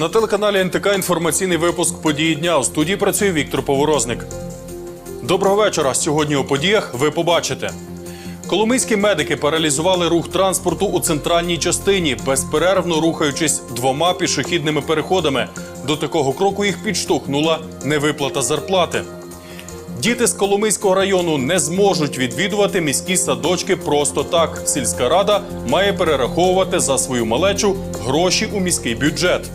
На телеканалі НТК інформаційний випуск події дня. У студії працює Віктор Поворозник. Доброго вечора. Сьогодні у подіях ви побачите. Коломийські медики паралізували рух транспорту у центральній частині, безперервно рухаючись двома пішохідними переходами. До такого кроку їх підштовхнула невиплата зарплати. Діти з Коломийського району не зможуть відвідувати міські садочки просто так. Сільська рада має перераховувати за свою малечу гроші у міський бюджет.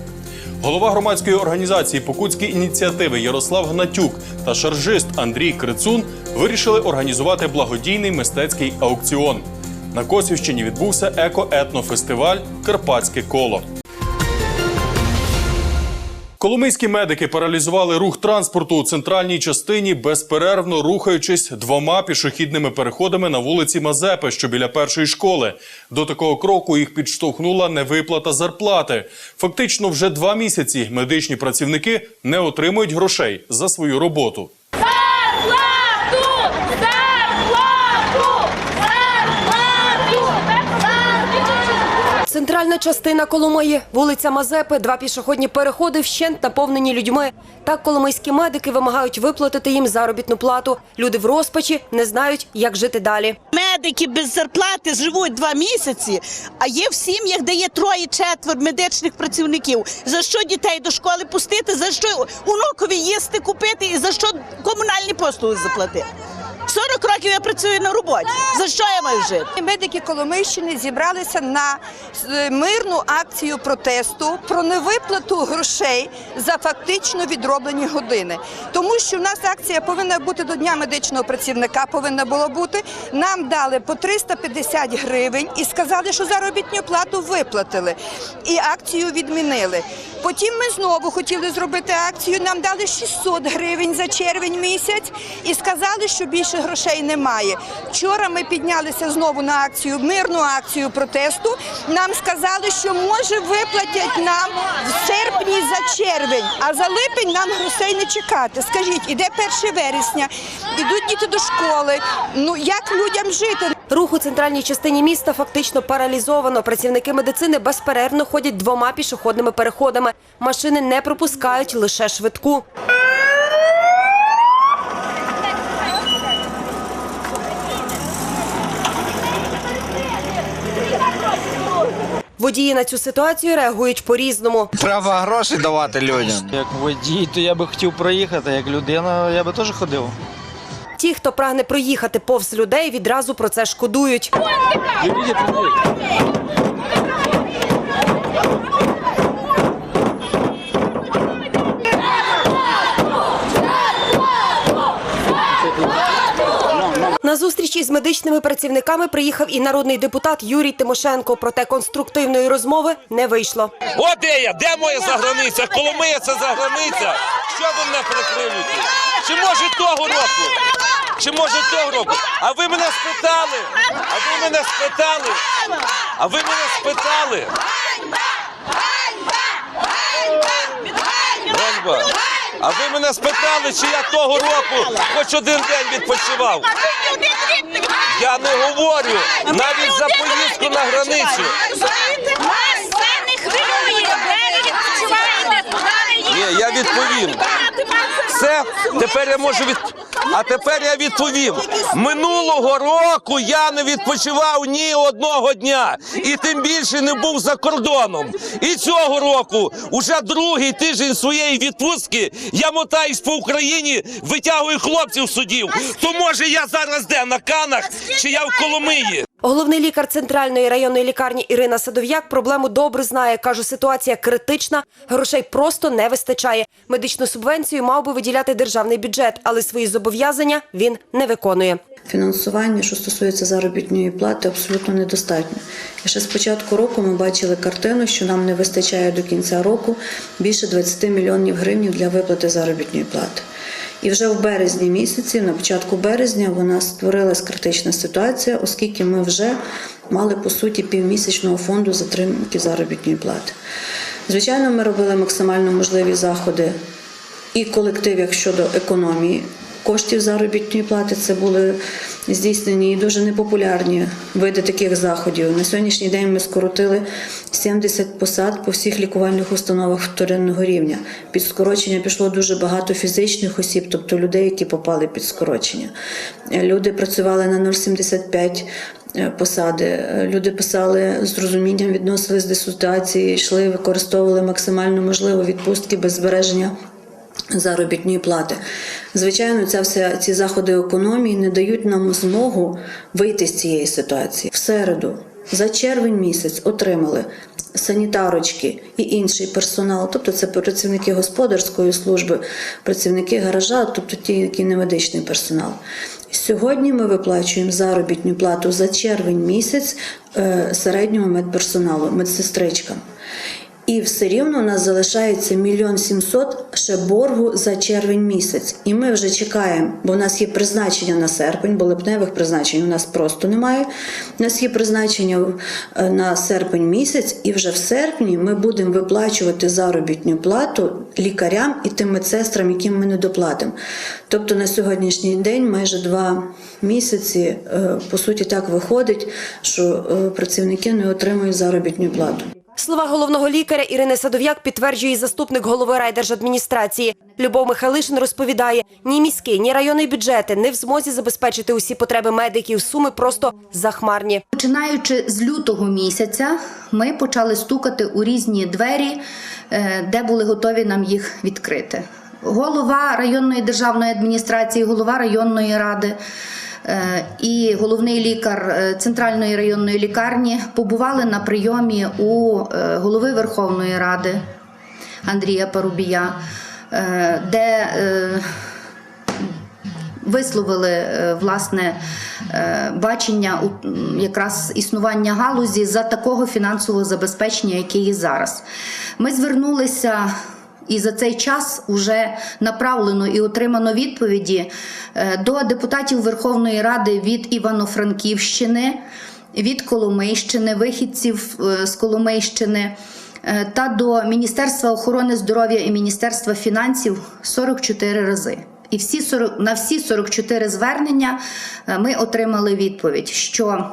Голова громадської організації Покутські ініціативи Ярослав Гнатюк та шаржист Андрій Крицун вирішили організувати благодійний мистецький аукціон. На Косівщині відбувся еко-етнофестиваль Карпатське коло. Коломийські медики паралізували рух транспорту у центральній частині, безперервно рухаючись двома пішохідними переходами на вулиці Мазепи, що біля першої школи. До такого кроку їх підштовхнула невиплата зарплати. Фактично, вже два місяці медичні працівники не отримують грошей за свою роботу. Центральна частина Коломиї, вулиця Мазепи, два пішохідні переходи вщент наповнені людьми. Так коломийські медики вимагають виплатити їм заробітну плату. Люди в розпачі не знають, як жити далі. Медики без зарплати живуть два місяці, а є в сім'ях, де є троє четвер медичних працівників. За що дітей до школи пустити, за що онукові їсти купити і за що комунальні послуги заплатити. 40 років я працюю на роботі. За що я маю жити? Медики Коломийщини зібралися на е, мирну акцію протесту про невиплату грошей за фактично відроблені години. Тому що в нас акція повинна бути до дня медичного працівника, повинна була бути. Нам дали по 350 гривень і сказали, що заробітну плату виплатили. І акцію відмінили. Потім ми знову хотіли зробити акцію. Нам дали 600 гривень за червень місяць і сказали, що більше грошей немає. Вчора ми піднялися знову на акцію, мирну акцію протесту. Нам сказали, що може виплатять нам в серпні за червень, а за липень нам грошей не чекати. Скажіть, іде 1 вересня, ідуть діти до школи. Ну як людям жити? Рух у центральній частині міста фактично паралізовано. Працівники медицини безперервно ходять двома пішохідними переходами. Машини не пропускають лише швидку. Водії на цю ситуацію реагують по-різному. Треба гроші давати людям. Як водій, то я би хотів проїхати, як людина, я би теж ходив. Ті, хто прагне проїхати повз людей, відразу про це шкодують. На зустріч із медичними працівниками приїхав і народний депутат Юрій Тимошенко. Проте конструктивної розмови не вийшло. О, де я? Де моя заграниця? Коломия це заграниця. Що ви мене прикриваєте? Чи може того року? Чи може того року? А ви мене спитали? А ви мене спитали? А ви мене спитали? Ганьба. А ви мене спитали, чи я того року хоч один день відпочивав? Я не говорю навіть за поїздку на границю. Ні, я відповім. Все, тепер я можу від. А тепер я відповім. Минулого року я не відпочивав ні одного дня, і тим більше не був за кордоном. І цього року, уже другий тиждень своєї відпустки, я мотаюсь по Україні, витягую хлопців судів. То може я зараз де на канах, чи я в Коломиї? Головний лікар центральної районної лікарні Ірина Садов'як проблему добре знає. Каже, ситуація критична, грошей просто не вистачає. Медичну субвенцію мав би виділяти державний бюджет, але свої зобов'язання він не виконує. Фінансування, що стосується заробітної плати, абсолютно недостатньо. І ще з початку року ми бачили картину, що нам не вистачає до кінця року більше 20 мільйонів гривень для виплати заробітної плати. І вже в березні місяці, на початку березня, вона створилась критична ситуація, оскільки ми вже мали по суті півмісячного фонду затримки заробітної плати. Звичайно, ми робили максимально можливі заходи і колектив як щодо економії коштів заробітної плати. Це були здійснені і дуже непопулярні види таких заходів. На сьогоднішній день ми скоротили 70 посад по всіх лікувальних установах вторинного рівня. Під скорочення пішло дуже багато фізичних осіб, тобто людей, які попали під скорочення. Люди працювали на 0,75 е, посади. Люди писали з розумінням, відносились до ситуації, йшли, використовували максимально можливо відпустки без збереження заробітної плати. Звичайно, ця вся ці заходи економії не дають нам змогу вийти з цієї ситуації. В середу за червень місяць отримали санітарочки і інший персонал, тобто це працівники господарської служби, працівники гаража, тобто ті, які не медичний персонал. Сьогодні ми виплачуємо заробітну плату за червень місяць е, середньому медперсоналу, медсестричкам. І все рівно у нас залишається мільйон сімсот ще боргу за червень місяць. І ми вже чекаємо, бо в нас є призначення на серпень, бо липневих призначень у нас просто немає. У нас є призначення е, на серпень місяць, і вже в серпні ми будемо виплачувати заробітну плату лікарям і тим медсестрам, яким ми не доплатимо. Тобто на сьогоднішній день майже два місяці, е, по суті, так виходить, що е, працівники не отримують заробітну плату. Слова головного лікаря Ірини Садов'як підтверджує заступник голови райдержадміністрації. Любов Михайлишин розповідає, ні міський, ні районний бюджети не в змозі забезпечити усі потреби медиків. Суми просто захмарні. Починаючи з лютого місяця, ми почали стукати у різні двері, е, де були готові нам їх відкрити. Голова районної державної адміністрації, голова районної ради е, і головний лікар е, центральної районної лікарні побували на прийомі у е, голови Верховної Ради Андрія Парубія, де висловили власне бачення якраз існування галузі за такого фінансового забезпечення, яке є зараз. Ми звернулися. І за цей час вже направлено і отримано відповіді е, до депутатів Верховної Ради від Івано-Франківщини, від Коломийщини, вихідців е, з Коломийщини е, та до Міністерства охорони здоров'я і Міністерства фінансів 44 рази. І всі 40, на всі 44 звернення ми отримали відповідь, що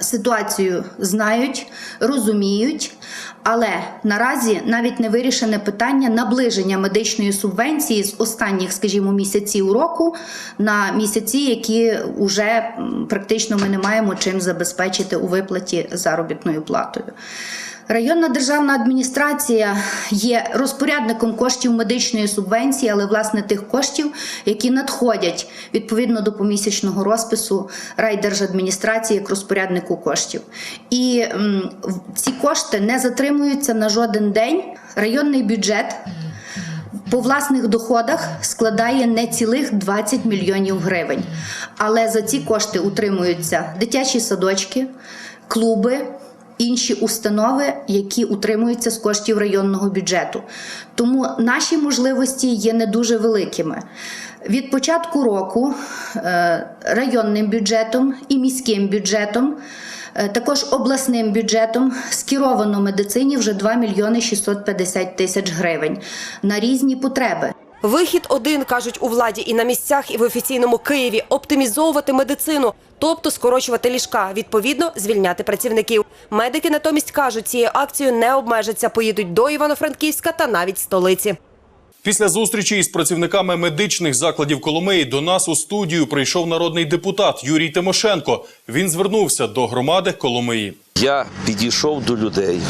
ситуацію знають, розуміють, але наразі навіть не вирішене питання наближення медичної субвенції з останніх, скажімо, місяців року на місяці, які вже практично ми не маємо чим забезпечити у виплаті заробітною платою. Районна державна адміністрація є розпорядником коштів медичної субвенції, але власне тих коштів, які надходять відповідно до помісячного розпису райдержадміністрації як розпоряднику коштів. І м, ці кошти не затримуються на жоден день. Районний бюджет по власних доходах складає не цілих 20 мільйонів гривень. Але за ці кошти утримуються дитячі садочки, клуби. Інші установи, які утримуються з коштів районного бюджету. Тому наші можливості є не дуже великими. Від початку року е, районним бюджетом і міським бюджетом, е, також обласним бюджетом скеровано медицині вже 2 мільйони 650 тисяч гривень на різні потреби. Вихід один кажуть у владі і на місцях, і в офіційному Києві оптимізовувати медицину, тобто скорочувати ліжка, відповідно звільняти працівників. Медики натомість кажуть, цією акцією не обмежаться, поїдуть до Івано-Франківська та навіть столиці. Після зустрічі із працівниками медичних закладів Коломиї до нас у студію прийшов народний депутат Юрій Тимошенко. Він звернувся до громади Коломиї. Я підійшов до людей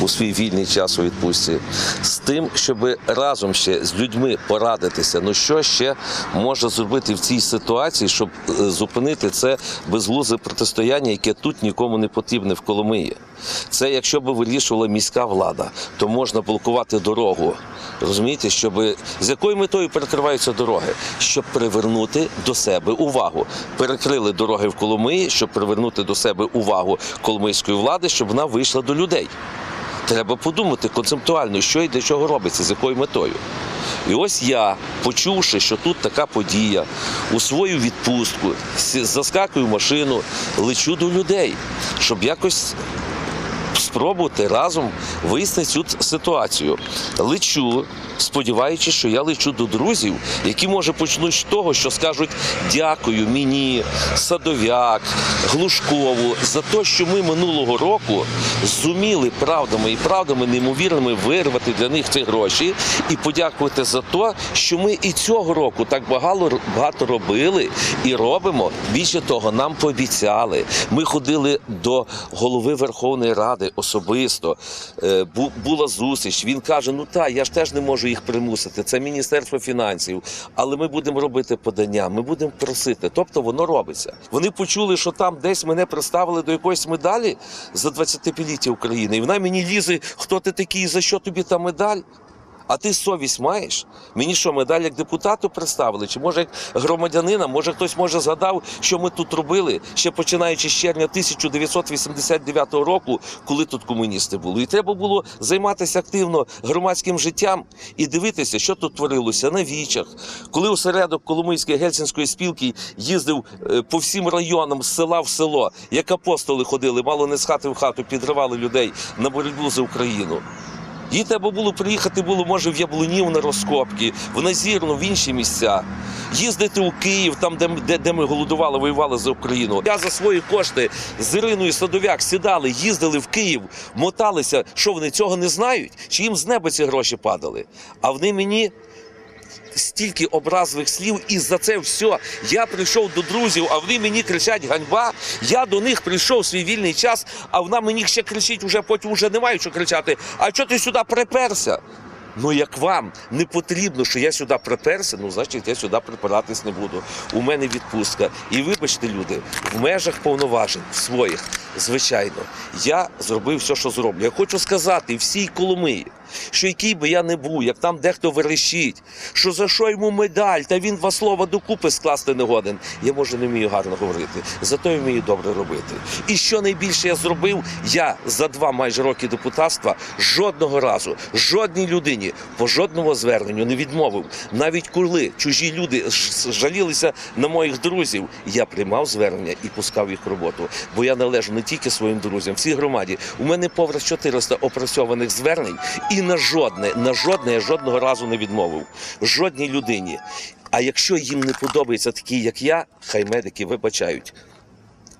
у свій вільний час у відпустці з тим, щоб разом ще з людьми порадитися. Ну що ще можна зробити в цій ситуації, щоб е, зупинити це безглузде протистояння, яке тут нікому не потрібне в Коломиї. Це якщо б вирішувала міська влада, то можна блокувати дорогу. Розумієте, щоб з якою метою перекриваються дороги, щоб привернути до себе увагу. Перекрили дороги в Коломиї, щоб привернути до себе увагу коломийської влади, щоб вона вийшла до людей. Треба подумати концептуально, що і для чого робиться, з якою метою. І ось я, почувши, що тут така подія, у свою відпустку заскакую в машину, лечу до людей, щоб якось спробувати разом вияснити цю ситуацію. Лечу, сподіваючись, що я лечу до друзів, які може почнуть з того, що скажуть дякую мені, Садов'як, Глушкову за те, що ми минулого року зуміли правдами і правдами неймовірними вирвати для них ці гроші і подякувати за те, що ми і цього року так багато, багато робили і робимо. Більше того, нам пообіцяли. Ми ходили до голови Верховної Ради особисто. Е, Була зустріч. Він каже: Ну так, я ж теж не можу їх примусити. Це Міністерство фінансів. Але ми будемо робити подання, ми будемо просити. Тобто воно робиться. Вони почули, що там десь мене приставили до якоїсь медалі за 25-ліття України. І вона мені лізе, хто ти такий, за що тобі та медаль? А ти совість маєш? Мені що, медаль як депутату представили? Чи може як громадянина? Може хтось може згадав, що ми тут робили ще починаючи з червня 1989 року, коли тут комуністи були. І треба було займатися активно громадським життям і дивитися, що тут творилося на вічах. Коли осередок Коломийської гельсінської спілки їздив е, по всім районам з села в село, як апостоли ходили, мало не з хати в хату підривали людей на боротьбу за Україну. Їй треба було приїхати, було може в Яблунів на розкопки, в Назірну, в інші місця. Їздити у Київ, там, де, де, де ми голодували, воювали за Україну. Я за свої кошти з Іриною Садов'як сідали, їздили в Київ, моталися. Що вони цього не знають? Чи їм з неба ці гроші падали? А вони мені стільки образливих слів, і за це все я прийшов до друзів, а вони мені кричать ганьба. Я до них прийшов свій вільний час, а вона мені ще кричить, уже потім вже немає що кричати. А чого ти сюди приперся? Ну, як вам не потрібно, що я сюди приперся, ну значить я сюди припиратись не буду. У мене відпустка. І вибачте, люди, в межах повноважень своїх, звичайно, я зробив все, що зроблю. Я хочу сказати всій Коломиї, що який би я не був, як там дехто верещить, що за що йому медаль, та він два слова докупи скласти не годен. Я може не вмію гарно говорити, зато я вмію добре робити. І що найбільше я зробив, я за два майже роки депутатства жодного разу, жодній людині по жодному зверненню не відмовив. Навіть коли чужі люди жалілися на моїх друзів, я приймав звернення і пускав їх в роботу. Бо я належу не тільки своїм друзям, всій громаді. У мене повра 400 опрацьованих звернень, і на жодне, на жодне я жодного разу не відмовив. Жодній людині. А якщо їм не подобається такі, як я, хай медики вибачають.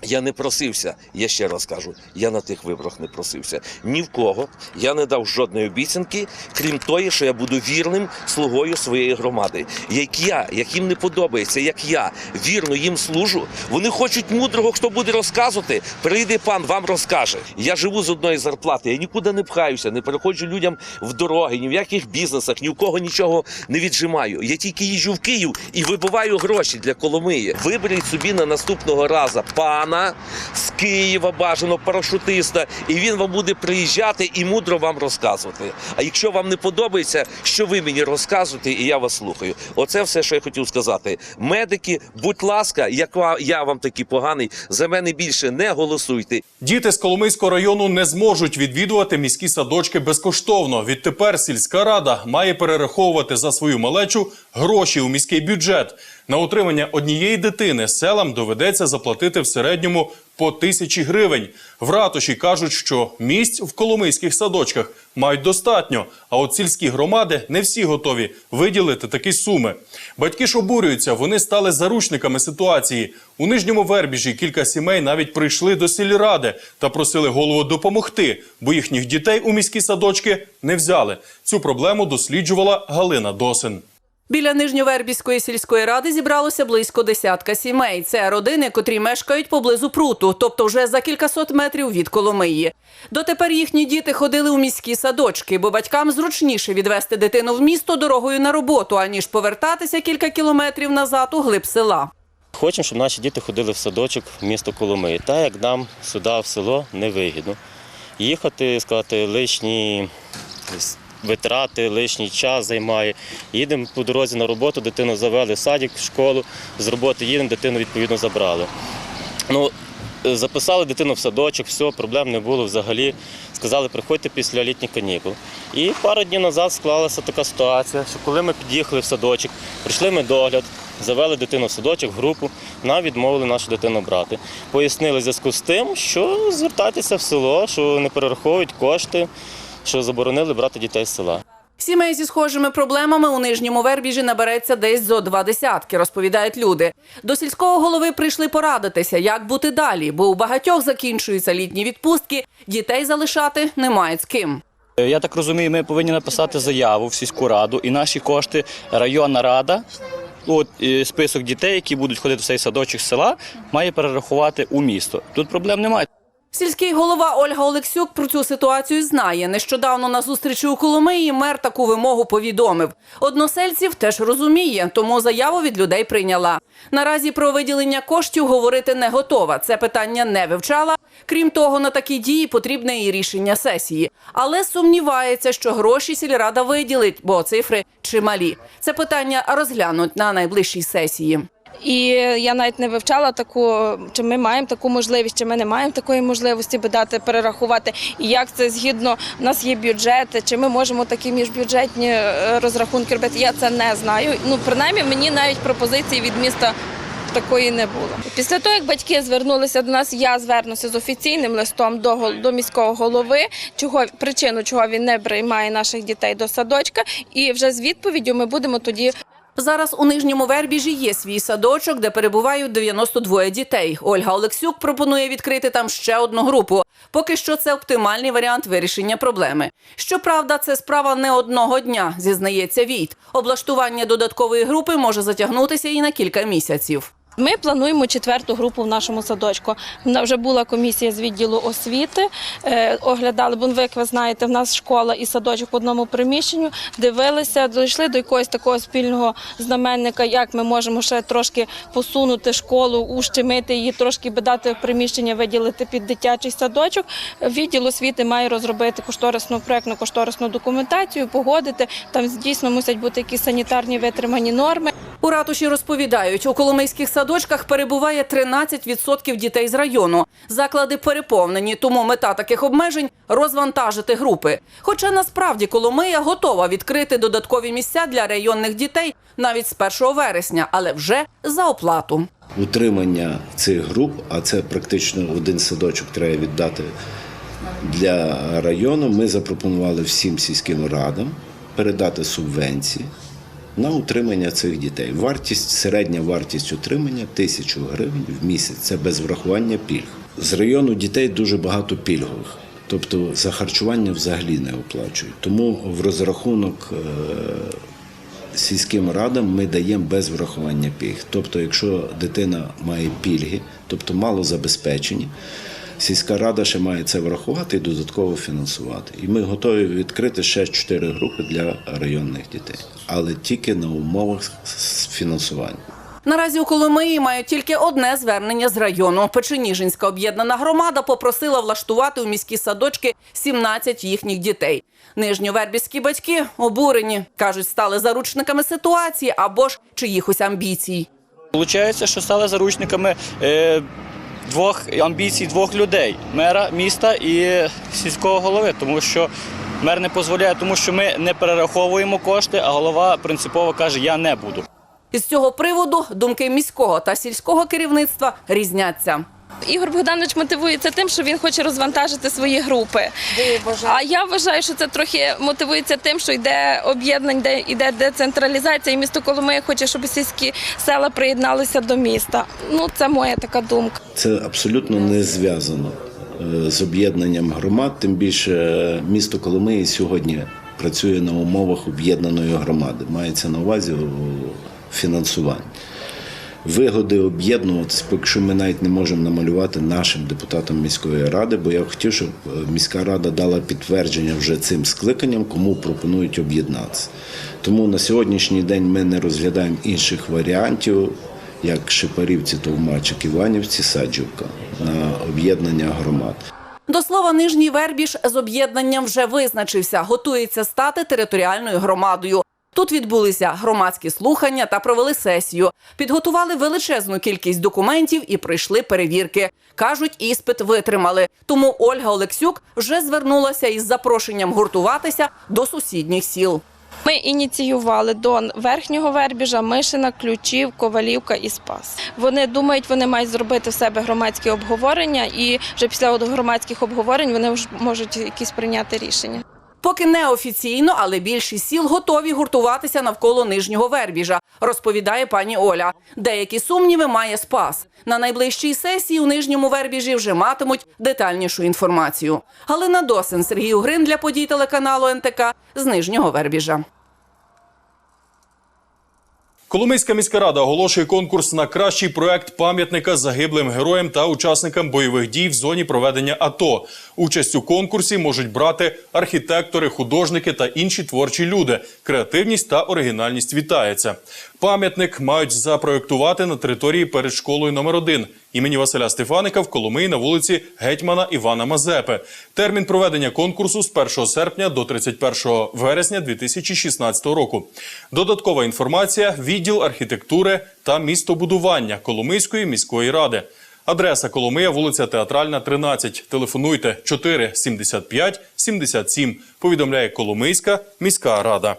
Я не просився, я ще раз кажу, я на тих виборах не просився. Ні в кого. Я не дав жодної обіцянки, крім тої, що я буду вірним слугою своєї громади. Як я, як не подобається, як я вірно їм служу, вони хочуть мудрого, хто буде розказувати. Прийде пан, вам розкаже. Я живу з одної зарплати, я нікуди не пхаюся, не переходжу людям в дороги, ні в яких бізнесах, ні в кого нічого не віджимаю. Я тільки їжджу в Київ і вибиваю гроші для Коломиї. Виберіть собі на наступного разу пана з Києва, бажано парашутиста, і він вам буде приїжджати і мудро вам розказувати. А якщо вам не подобається, що ви мені розказуєте, і я вас слухаю. Оце все, що я хотів сказати. Медики, будь ласка, як я вам такий поганий, за мене більше не голосуйте. Діти з Коломийського району не зможуть відвідувати міські садочки безкоштовно. Відтепер сільська рада має перераховувати за свою малечу гроші у міський бюджет. На утримання однієї дитини селам доведеться заплатити в середньому по тисячі гривень. В ратуші кажуть, що місць в коломийських садочках мають достатньо. А от сільські громади не всі готові виділити такі суми. Батьки ж обурюються, вони стали заручниками ситуації. У нижньому вербіжі кілька сімей навіть прийшли до сільради та просили голову допомогти, бо їхніх дітей у міські садочки не взяли. Цю проблему досліджувала Галина Досин. Біля Нижньовербівської сільської ради зібралося близько десятка сімей. Це родини, котрі мешкають поблизу пруту, тобто вже за кількасот метрів від Коломиї. Дотепер їхні діти ходили у міські садочки, бо батькам зручніше відвести дитину в місто дорогою на роботу, аніж повертатися кілька кілометрів назад у глиб села. Хочемо, щоб наші діти ходили в садочок в місто Коломиї. Так як нам сюди в село невигідно. Їхати, сказати, лишні витрати, лишній час займає. Їдемо по дорозі на роботу, дитину завели в садик, в школу, з роботи їдемо, дитину відповідно забрали. Ну, е, записали дитину в садочок, все, проблем не було взагалі. Сказали, приходьте після літніх канікул. І пару днів назад склалася така ситуація, що коли ми під'їхали в садочок, прийшли ми догляд, Завели дитину в садочок, в групу, нам відмовили нашу дитину брати. Пояснили в зв'язку з тим, що звертайтеся в село, що не перераховують кошти, що заборонили брати дітей з села. Сімей зі схожими проблемами у нижньому вербіжі набереться десь зо два десятки, розповідають люди. До сільського голови прийшли порадитися, як бути далі, бо у багатьох закінчуються літні відпустки, дітей залишати не мають з ким. Я так розумію, ми повинні написати заяву в сільську раду і наші кошти районна рада. От список дітей, які будуть ходити в цей садочок з села, має перерахувати у місто. Тут проблем немає. Сільський голова Ольга Олексюк про цю ситуацію знає. Нещодавно на зустрічі у Коломиї мер таку вимогу повідомив. Односельців теж розуміє, тому заяву від людей прийняла. Наразі про виділення коштів говорити не готова. Це питання не вивчала. Крім того, на такі дії потрібне і рішення сесії. Але сумнівається, що гроші сільрада виділить, бо цифри чималі. Це питання розглянуть на найближчій сесії. І я навіть не вивчала таку, чи ми маємо таку можливість, чи ми не маємо такої можливості би дати перерахувати. І як це згідно у нас є бюджети, чи ми можемо такі міжбюджетні е, розрахунки робити. Я це не знаю. Ну принаймні мені навіть пропозиції від міста. Такої не було. Після того, як батьки звернулися до нас, я звернуся з офіційним листом до, до міського голови, чого причину, чого він не приймає наших дітей до садочка, і вже з відповіддю ми будемо тоді Зараз у нижньому вербіжі є свій садочок, де перебувають 92 дітей. Ольга Олексюк пропонує відкрити там ще одну групу. Поки що це оптимальний варіант вирішення проблеми. Щоправда, це справа не одного дня, зізнається Війт. Облаштування додаткової групи може затягнутися і на кілька місяців. Ми плануємо четверту групу в нашому садочку. Вже була комісія з відділу освіти, е, оглядали, бо ви, ви знаєте, в нас школа і садочок в одному приміщенню. Дивилися, дійшли до якогось такого спільного знаменника, як ми можемо ще трошки посунути школу, ущемити її, трошки би дати приміщення, виділити під дитячий садочок. Відділ освіти має розробити кошторисну проектну кошторисну документацію, погодити. Там дійсно мусять бути якісь санітарні витримані норми. У ратуші розповідають, у коломийських садочках перебуває 13% дітей з району. Заклади переповнені, тому мета таких обмежень розвантажити групи. Хоча насправді Коломия готова відкрити додаткові місця для районних дітей навіть з 1 вересня, але вже за оплату. утримання цих груп, а це практично один садочок треба віддати для району. Ми запропонували всім сільським радам передати субвенції на утримання цих дітей. Вартість, середня вартість утримання тисячу гривень в місяць. Це без врахування пільг. З району дітей дуже багато пільгових. Тобто за харчування взагалі не оплачують. Тому в розрахунок е, сільським радам ми даємо без врахування пільг. Тобто, якщо дитина має пільги, тобто мало забезпечені, сільська рада ще має це врахувати і додатково фінансувати. І ми готові відкрити ще чотири групи для районних дітей, але тільки на умовах фінансування. Наразі у Коломиї мають тільки одне звернення з району. Печеніжинська об'єднана громада попросила влаштувати у міські садочки 17 їхніх дітей. Нижньовербівські батьки обурені, кажуть, стали заручниками ситуації або ж чиїхось амбіцій. Получається, що стали заручниками е, двох амбіцій двох людей мера міста і сільського голови, тому що мер не дозволяє, тому що ми не перераховуємо кошти, а голова принципово каже, я не буду. Із цього приводу думки міського та сільського керівництва різняться. Ігор Богданович мотивується тим, що він хоче розвантажити свої групи. А я вважаю, що це трохи мотивується тим, що йде об'єднання, де йде децентралізація, і місто Коломия хоче, щоб сільські села приєдналися до міста. Ну, це моя така думка. Це абсолютно не зв'язано е, з об'єднанням громад. Тим більше е, місто Коломиї сьогодні працює на умовах об'єднаної громади. Мається на увазі фінансування. Вигоди об'єднуватися, поки що ми навіть не можемо намалювати нашим депутатам міської ради, бо я хотів, щоб е, міська рада дала підтвердження вже цим скликанням, кому пропонують об'єднатися. Тому на сьогоднішній день ми не розглядаємо інших варіантів, як Шипарівці, Товмачик, Іванівці, Саджівка на об'єднання громад. До слова, Нижній Вербіж з об'єднанням вже визначився, готується стати територіальною громадою. Тут відбулися громадські слухання та провели сесію. Підготували величезну кількість документів і пройшли перевірки. Кажуть, іспит витримали. Тому Ольга Олексюк вже звернулася із запрошенням гуртуватися до сусідніх сіл. Ми ініціювали до верхнього вербіжа, Мишина, Ключів, Ковалівка і Спас. Вони думають, вони мають зробити в себе громадські обговорення, і вже після громадських обговорень вони вже можуть якісь прийняти рішення. Поки неофіційно, але більшість сіл готові гуртуватися навколо нижнього вербіжа, розповідає пані Оля. Деякі сумніви має спас. На найближчій сесії у нижньому вербіжі вже матимуть детальнішу інформацію. Галина Досин, Сергій Угрин для подій телеканалу НТК з нижнього вербіжа. Коломийська міська рада оголошує конкурс на кращий проект пам'ятника загиблим героям та учасникам бойових дій в зоні проведення АТО. Участь у конкурсі можуть брати архітектори, художники та інші творчі люди. Креативність та оригінальність вітається. Пам'ятник мають запроектувати на території перед школою номер 1 імені Василя Стефаника в Коломиї на вулиці гетьмана Івана Мазепи. Термін проведення конкурсу з 1 серпня до 31 вересня 2016 року. Додаткова інформація відділ архітектури та містобудування Коломийської міської ради. Адреса Коломия, вулиця Театральна, 13. Телефонуйте 4 75 77. Повідомляє Коломийська міська рада.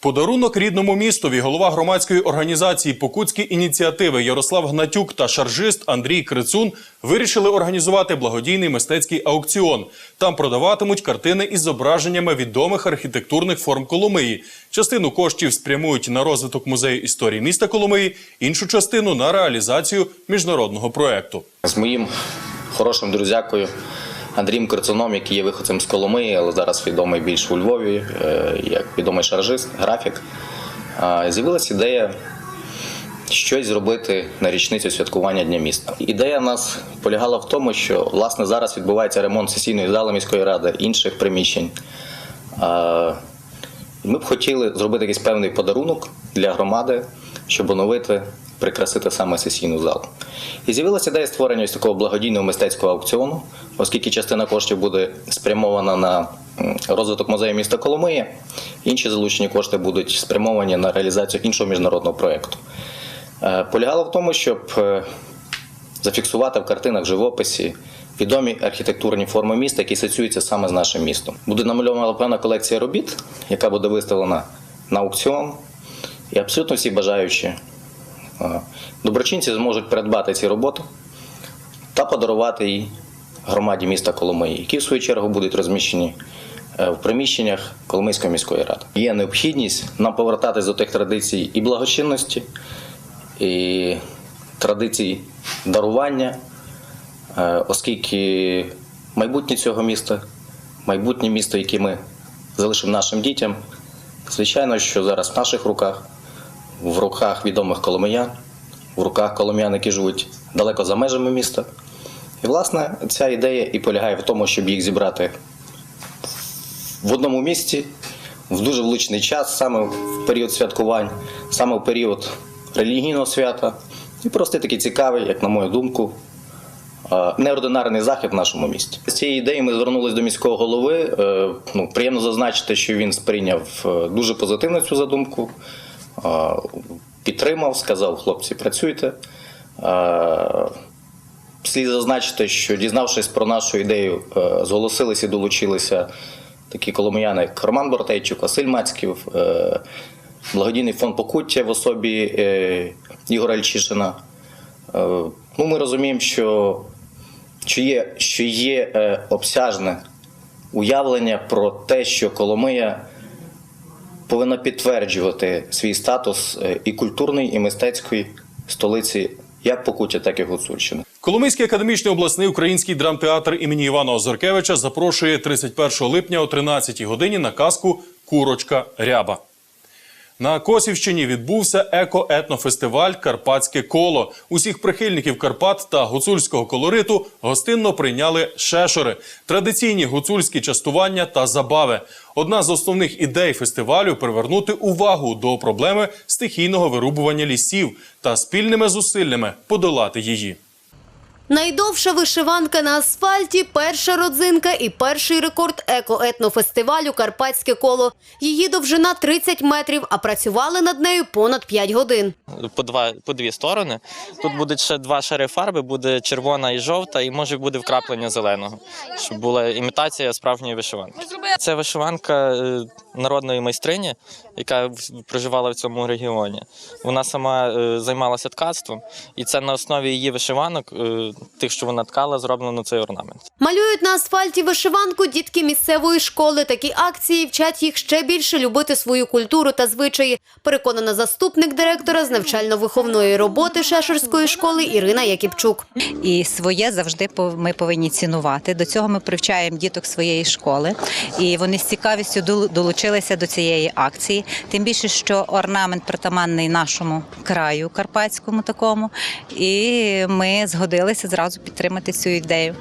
Подарунок рідному містові голова громадської організації Покутські ініціативи Ярослав Гнатюк та шаржист Андрій Крицун вирішили організувати благодійний мистецький аукціон. Там продаватимуть картини із зображеннями відомих архітектурних форм Коломиї. Частину коштів спрямують на розвиток музею історії міста Коломиї, іншу частину на реалізацію міжнародного проекту. з моїм хорошим друзякою Андрієм Кирцуном, який є виходцем з Коломиї, але зараз відомий більш у Львові, е, як відомий шаржист, графік. З'явилася ідея щось зробити на річницю святкування Дня міста. Ідея нас полягала в тому, що власне зараз відбувається ремонт сесійної зали міської ради, інших приміщень. Ми б хотіли зробити якийсь певний подарунок для громади, щоб оновити, прикрасити саме сесійну залу. І з'явилася ідея створення ось такого благодійного мистецького аукціону, оскільки частина коштів буде спрямована на розвиток музею міста Коломиї, інші залучені кошти будуть спрямовані на реалізацію іншого міжнародного проєкту. Е, Полягало в тому, щоб е, зафіксувати в картинах живописі відомі архітектурні форми міста, які асоціюються саме з нашим містом. Буде намальована певна колекція робіт, яка буде виставлена на аукціон, і абсолютно всі бажаючі доброчинці зможуть придбати ці роботи та подарувати її громаді міста Коломиї, які в свою чергу будуть розміщені е, в приміщеннях Коломийської міської ради. Є необхідність нам повертатись до тих традицій і благочинності, і традицій дарування, е, оскільки майбутнє цього міста, майбутнє місто, яке ми залишимо нашим дітям, звичайно, що зараз в наших руках, в руках відомих коломиян, в руках коломиян, які живуть далеко за межами міста. І, власне, ця ідея і полягає в тому, щоб їх зібрати в одному місці в дуже влучний час, саме в період святкувань, саме в період релігійного свята. І просто такий цікавий, як на мою думку, е, неординарний захід в нашому місті. З цієї ідеї ми звернулися до міського голови. Е, Ну, приємно зазначити, що він сприйняв е, дуже позитивно цю задумку, підтримав, сказав, хлопці, працюйте. Слід зазначити, що дізнавшись про нашу ідею, е, зголосилися і долучилися такі коломияни, як Роман Бортейчук, Василь Мацьків, е, благодійний фонд Покуття в особі е, Ігоря Альчишина. Ну, ми розуміємо, що, що є, що є обсяжне уявлення про те, що Коломия повинна підтверджувати свій статус е, і культурної, і мистецької столиці як Покуття, так і Гуцульщини. Коломийський академічний обласний український драмтеатр імені Івана Озоркевича запрошує 31 липня о 13 годині на казку Курочка Ряба. На Косівщині відбувся еко-етнофестиваль Карпатське коло. Усіх прихильників Карпат та гуцульського колориту гостинно прийняли шешори, традиційні гуцульські частування та забави. Одна з основних ідей фестивалю привернути увагу до проблеми стихійного вирубування лісів та спільними зусиллями подолати її. Найдовша вишиванка на асфальті, перша родзинка і перший рекорд еко-етнофестивалю Карпатське коло. Її довжина 30 метрів, а працювали над нею понад 5 годин. по два по дві сторони. Тут будуть ще два шари фарби, буде червона і жовта, і може буде вкраплення зеленого, щоб була імітація справжньої вишиванки. Це вишиванка е, народної майстрині, яка в- проживала в цьому регіоні. Вона сама е, займалася ткацтвом, і це на основі її вишиванок, е, тих, що вона ткала, зроблено цей орнамент. Малюють на асфальті вишиванку дітки місцевої школи. Такі акції вчать їх ще більше любити свою культуру та звичаї. Переконана заступник директора з навчально-виховної роботи Шешерської школи Ірина Якіпчук. І своє завжди ми повинні цінувати. До цього ми привчаємо діток своєї школи, і вони з цікавістю дол- долучилися до цієї акції. Тим більше, що орнамент притаманний нашому краю карпатському такому, і ми згодилися зразу підтримати цю ідею.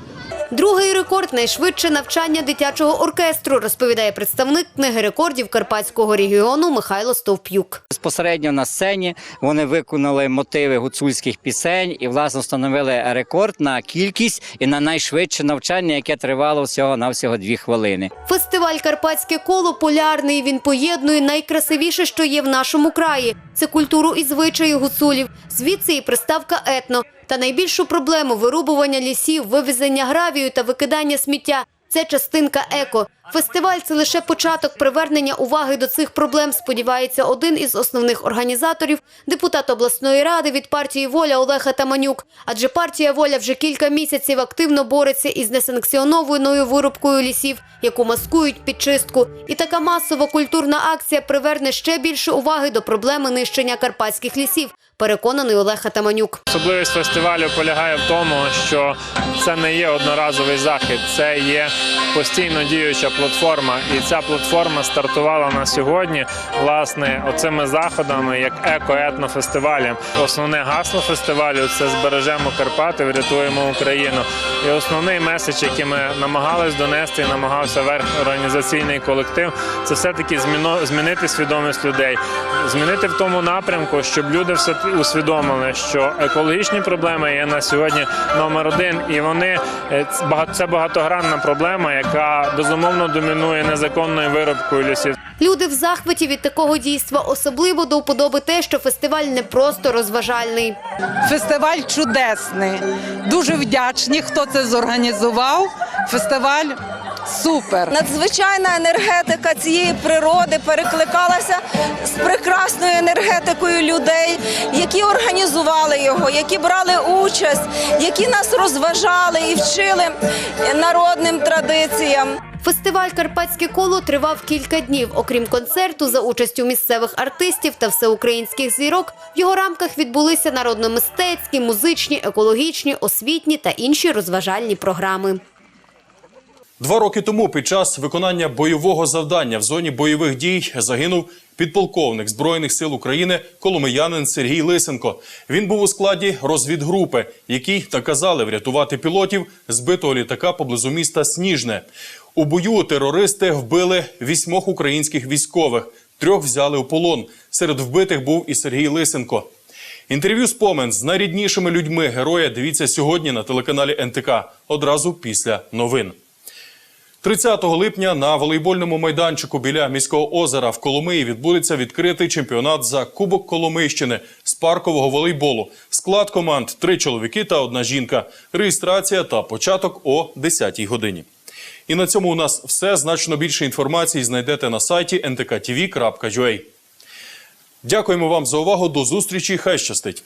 Другий рекорд найшвидше навчання дитячого оркестру, розповідає представник книги рекордів Карпатського регіону Михайло Стовп'юк. Безпосередньо на сцені вони виконали мотиви гуцульських пісень і власне встановили рекорд на кількість і на найшвидше навчання, яке тривало всього на всього дві хвилини. Фестиваль Карпатське коло полярний. Він поєднує найкрасивіше, що є в нашому краї. Це культуру і звичаї гуцулів. Звідси і приставка етно. Та найбільшу проблему вирубування лісів, вивезення гравію та викидання сміття. Це частинка еко. Фестиваль це лише початок привернення уваги до цих проблем. Сподівається, один із основних організаторів, депутат обласної ради від партії Воля Олег Атаманюк. Адже партія Воля вже кілька місяців активно бореться із несанкціонованою вирубкою лісів, яку маскують під чистку. І така масова культурна акція приверне ще більше уваги до проблеми нищення карпатських лісів. Переконаний Олег Атаманюк. Особливість фестивалю полягає в тому, що це не є одноразовий захід, це є постійно діюча платформа. І ця платформа стартувала на сьогодні власне оцими заходами, як еко-етнофестивалем. Основне гасло фестивалю це збережемо Карпати, врятуємо Україну. І основний меседж, який ми намагались донести, і намагався верх організаційний колектив, це все-таки зміно- змінити свідомість людей, змінити в тому напрямку, щоб люди все усвідомили, що екологічні проблеми є на сьогодні номер один, і вони е, це багатогранна проблема, яка безумовно домінує незаконною вирубкою лісів. Люди в захваті від такого дійства, особливо до вподоби те, що фестиваль не просто розважальний. Фестиваль чудесний. Дуже вдячні, хто це зорганізував. Фестиваль супер. Надзвичайна енергетика цієї природи перекликалася з прекрасною енергетикою людей, які організували його, які брали участь, які нас розважали і вчили народним традиціям. Фестиваль Карпатське коло тривав кілька днів. Окрім концерту, за участю місцевих артистів та всеукраїнських зірок, в його рамках відбулися народно-мистецькі, музичні, екологічні, освітні та інші розважальні програми. Два роки тому під час виконання бойового завдання в зоні бойових дій загинув підполковник Збройних сил України коломиянин Сергій Лисенко. Він був у складі розвідгрупи, якій наказали врятувати пілотів збитого літака поблизу міста Сніжне. У бою терористи вбили вісьмох українських військових, трьох взяли у полон. Серед вбитих був і Сергій Лисенко. Інтерв'ю спомин з найріднішими людьми героя дивіться сьогодні на телеканалі НТК одразу після новин. 30 липня на волейбольному майданчику біля міського озера в Коломиї відбудеться відкритий чемпіонат за Кубок Коломийщини з паркового волейболу. Склад команд три чоловіки та одна жінка. Реєстрація та початок о 10-й годині. І на цьому у нас все. Значно більше інформації знайдете на сайті ntkTV.ua. Дякуємо вам за увагу. До зустрічі. Хай щастить.